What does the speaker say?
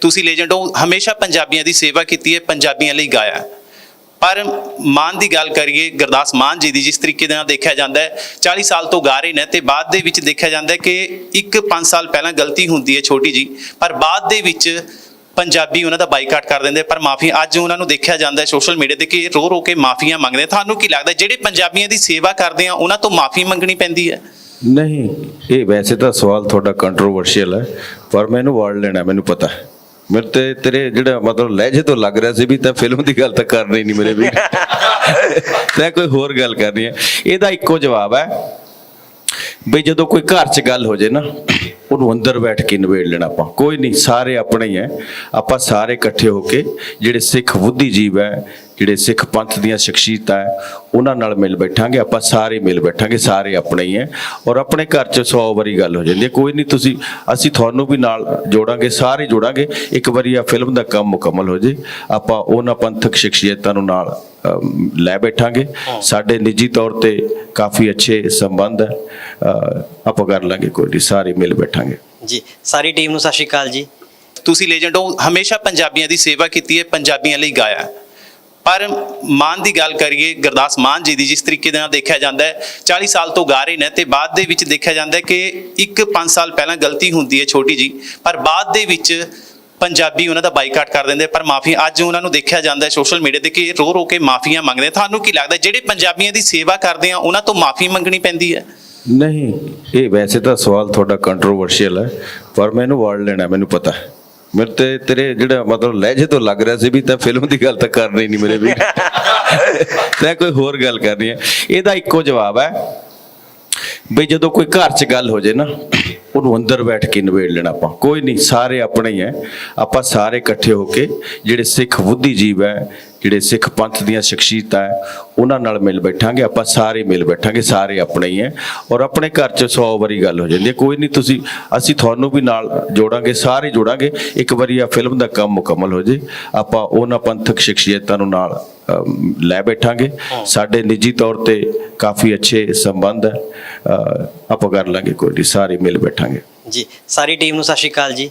ਤੁਸੀਂ ਲੈਜੈਂਡ ਹੋ, ਹਮੇਸ਼ਾ ਪੰਜਾਬੀਆਂ ਦੀ ਸੇਵਾ ਕੀਤੀ ਹੈ, ਪੰਜਾਬੀਆਂ ਲਈ ਗਾਇਆ ਹੈ। ਪਰ ਮਾਨ ਦੀ ਗੱਲ ਕਰੀਏ, ਗੁਰਦਾਸ ਮਾਨ ਜੀ ਦੀ, ਜਿਸ ਤਰੀਕੇ ਦੇ ਨਾਲ ਦੇਖਿਆ ਜਾਂਦਾ ਹੈ 40 ਸਾਲ ਤੋਂ ਗਾ ਰਹੇ ਨੇ ਤੇ ਬਾਅਦ ਦੇ ਵਿੱਚ ਦੇਖਿਆ ਜਾਂਦਾ ਹੈ ਕਿ ਇੱਕ 5 ਸਾਲ ਪਹਿਲਾਂ ਗਲਤੀ ਹੁੰਦੀ ਹੈ ਛੋਟੀ ਜੀ ਪਰ ਬਾਅਦ ਦੇ ਵਿੱਚ ਪੰਜਾਬੀ ਉਹਨਾਂ ਦਾ ਬਾਈਕਾਟ ਕਰ ਦਿੰਦੇ ਪਰ ਮਾਫੀ, ਅੱਜ ਉਹਨਾਂ ਨੂੰ ਦੇਖਿਆ ਜਾਂਦਾ ਹੈ ਸੋਸ਼ਲ ਮੀਡੀਆ ਤੇ ਕਿ ਰੋ ਰੋ ਕੇ ਮਾਫੀਆਂ ਮੰਗਦੇ ਤੁਹਾਨੂੰ ਕੀ ਲੱਗਦਾ ਜਿਹੜੇ ਪੰਜਾਬੀਆਂ ਦੀ ਸੇਵਾ ਕਰਦੇ ਆ, ਉਹਨਾਂ ਤੋਂ ਮਾਫੀ ਮੰਗਣੀ ਪੈਂਦੀ ਹੈ? ਨਹੀਂ, ਇਹ ਵੈਸੇ ਤਾਂ ਸਵਾਲ ਤੁਹਾਡਾ ਕੰਟਰੋਵਰਸ਼ੀਅਲ ਹੈ, ਪਰ ਮੈਨੂੰ ਵਰਡ ਲੈਣਾ ਮੈਨੂੰ ਪਤਾ ਹੈ। ਮੇਰੇ ਤੇ ਤੇਰੇ ਜਿਹੜਾ ਮਤਲਬ ਲਹਿਜੇ ਤੋਂ ਲੱਗ ਰਿਹਾ ਸੀ ਵੀ ਤਾਂ ਫਿਲਮ ਦੀ ਗੱਲ ਤਾਂ ਕਰਨੀ ਨਹੀਂ ਮੇਰੇ ਵੀ ਤੈਂ ਕੋਈ ਹੋਰ ਗੱਲ ਕਰਨੀ ਹੈ। ਇਹਦਾ ਇੱਕੋ ਜਵਾਬ ਹੈ ਵੀ ਜਦੋਂ ਕੋਈ ਘਰ 'ਚ ਗੱਲ ਹੋ ਜੇ ਨਾ ਉਹਨੂੰ ਅੰਦਰ ਬੈਠ ਕੇ ਨਿਬੇੜ ਲੈਣਾ ਆਪਾਂ। ਕੋਈ ਨਹੀਂ ਸਾਰੇ ਆਪਣੇ ਹੀ ਹੈ ਆਪਾਂ ਸਾਰੇ ਇਕੱਠੇ ਹੋ ਕੇ ਜਿਹੜੇ ਸਿੱਖ ਬੁੱਧੀਜੀਵ ਹੈ ਜਿਹੜੇ ਸਿੱਖ ਪੰਥ ਦੀਆਂ ਸ਼ਖਸੀਅਤਾਂ ਹੈ ਉਹਨਾਂ ਨਾਲ ਮਿਲ ਬੈਠਾਂਗੇ ਆਪਾਂ ਸਾਰੇ ਮਿਲ ਬੈਠਾਂਗੇ ਸਾਰੇ ਆਪਣੇ ਹੀ ਹੈ ਔਰ ਆਪਣੇ ਘਰ 'ਚ 100 ਵਾਰੀ ਗੱਲ ਹੋ ਜਾਂਦੀ ਹੈ ਕੋਈ ਨਹੀਂ ਤੁਸੀਂ ਅਸੀਂ ਤੁਹਾਨੂੰ ਵੀ ਨਾਲ ਜੋੜਾਂਗੇ ਸਾਰੇ ਜੋੜਾਂਗੇ। ਇੱਕ ਵਾਰੀ ਆ ਫਿਲਮ ਦਾ ਕੰਮ ਮੁਕੰਮਲ ਹੋ ਜੇ ਆਪਾਂ ਉਹਨਾਂ ਪੰਥਕ ਸ਼ਖਸੀਅਤਾਂ ਨੂੰ ਨਾਲ ਲੈ ਬੈਠਾਂਗੇ। ਸਾਡੇ ਨਿੱਜੀ ਤੌਰ ਤੇ ਕਾਫੀ ਅੱਛੇ ਸੰਬੰਧ ਆਪਾਂ ਕਰ ਲਾਂਗੇ ਕੋਈ ਨਹੀਂ ਸਾਰੇ ਮਿਲ ਬੈਠਾਂਗੇ। ਜੀ ਸਾਰੀ ਟੀਮ ਨੂੰ ਸਤਿ ਸ਼੍ਰੀ ਅਕਾਲ ਜੀ। ਤੁਸੀਂ ਲੈਜੈਂਡ ਹੋ ਹਮੇਸ਼ਾ ਪੰਜਾਬੀਆਂ ਦੀ ਸੇਵਾ ਕੀਤੀ ਹੈ ਪੰਜਾਬੀਆਂ ਲਈ ਗਾਇਆ। ਪਰ ਮਾਨ ਦੀ ਗੱਲ ਕਰੀਏ ਗੁਰਦਾਸ ਮਾਨ ਜੀ ਦੀ ਜਿਸ ਤਰੀਕੇ ਦੇ ਨਾਲ ਦੇਖਿਆ ਜਾਂਦਾ ਹੈ 40 ਸਾਲ ਤੋਂ ਗਾ ਰਹੇ ਨੇ ਤੇ ਬਾਅਦ ਦੇ ਵਿੱਚ ਦੇਖਿਆ ਜਾਂਦਾ ਹੈ ਕਿ ਇੱਕ 5 ਸਾਲ ਪਹਿਲਾਂ ਗਲਤੀ ਹੁੰਦੀ ਹੈ ਛੋਟੀ ਜੀ ਪਰ ਬਾਅਦ ਦੇ ਵਿੱਚ ਪੰਜਾਬੀ ਉਹਨਾਂ ਦਾ ਬਾਈਕਾਟ ਕਰ ਦਿੰਦੇ ਪਰ ਮਾਫੀ ਅੱਜ ਉਹਨਾਂ ਨੂੰ ਦੇਖਿਆ ਜਾਂਦਾ ਹੈ ਸੋਸ਼ਲ ਮੀਡੀਆ ਤੇ ਕਿ ਰੋ ਰੋ ਕੇ ਮਾਫੀਆਂ ਮੰਗਦੇ ਤੁਹਾਨੂੰ ਕੀ ਲੱਗਦਾ ਜਿਹੜੇ ਪੰਜਾਬੀਆਂ ਦੀ ਸੇਵਾ ਕਰਦੇ ਆ ਉਹਨਾਂ ਤੋਂ ਮਾਫੀ ਮੰਗਣੀ ਪੈਂਦੀ ਹੈ? ਨਹੀਂ, ਇਹ ਵੈਸੇ ਤਾਂ ਸਵਾਲ ਤੁਹਾਡਾ ਕੰਟਰੋਵਰਸ਼ੀਅਲ ਹੈ, ਪਰ ਮੈਨੂੰ ਵਰਡ ਲੈਣਾ, ਮੈਨੂੰ ਪਤਾ ਹੈ। ਮੇਰੇ ਤੇ ਤੇਰੇ ਜਿਹੜਾ ਮਤਲਬ ਲਹਿਜੇ ਤੋਂ ਲੱਗ ਰਿਹਾ ਸੀ ਵੀ ਤਾਂ ਫਿਲਮ ਦੀ ਗੱਲ ਤਾਂ ਕਰਨੀ ਨਹੀਂ ਮੇਰੇ ਵੀ। ਤੈਂ ਕੋਈ ਹੋਰ ਗੱਲ ਕਰਨੀ ਹੈ। ਇਹਦਾ ਇੱਕੋ ਜਵਾਬ ਹੈ ਵੀ ਜਦੋਂ ਕੋਈ ਘਰ 'ਚ ਗੱਲ ਹੋ ਜੇ ਨਾ, ਉਹਨੂੰ ਅੰਦਰ ਬੈਠ ਕੇ ਨਿਬੇੜ ਲੈਣਾ ਆਪਾਂ। ਕੋਈ ਨਹੀਂ, ਸਾਰੇ ਆਪਣੇ ਹੀ ਹੈ। ਆਪਾਂ ਸਾਰੇ ਇਕੱਠੇ ਹੋ ਕੇ, ਜਿਹੜੇ ਸਿੱਖ ਬੁੱਧੀਜੀਵ ਹੈ ਜਿਹੜੇ ਸਿੱਖ ਪੰਥ ਦੀਆਂ ਸ਼ਖਸੀਅਤਾਂ ਹੈ ਉਹਨਾਂ ਨਾਲ ਮਿਲ ਬੈਠਾਂਗੇ ਆਪਾਂ ਸਾਰੇ ਮਿਲ ਬੈਠਾਂਗੇ ਸਾਰੇ ਆਪਣੇ ਹੀ ਹੈ ਔਰ ਆਪਣੇ ਘਰ 'ਚ 100 ਵਾਰੀ ਗੱਲ ਹੋ ਜਾਂਦੀ ਹੈ। ਕੋਈ ਨਹੀਂ ਤੁਸੀਂ ਅਸੀਂ ਤੁਹਾਨੂੰ ਵੀ ਨਾਲ ਜੋੜਾਂਗੇ ਸਾਰੇ ਜੋੜਾਂਗੇ ਇੱਕ ਵਾਰੀ ਆ ਫਿਲਮ ਦਾ ਕੰਮ ਮੁਕੰਮਲ ਹੋ ਜੇ ਆਪਾਂ ਉਹਨਾਂ ਪੰਥਕ ਸ਼ਖਸੀਅਤਾਂ ਨੂੰ ਨਾਲ ਲੈ ਬੈਠਾਂਗੇ। ਸਾਡੇ ਨਿੱਜੀ ਤੌਰ ਤੇ ਕਾਫੀ ਅੱਛੇ ਸੰਬੰਧ ਆਪਾਂ ਕਰ ਲਾਂਗੇ ਕੋਈ ਨਹੀਂ ਸਾਰੇ ਮਿਲ ਬੈਠਾਂਗੇ। ਜੀ ਸਾਰੀ ਟੀਮ ਨੂੰ ਸਤਿ ਸ਼੍ਰੀ ਅਕਾਲ ਜੀ।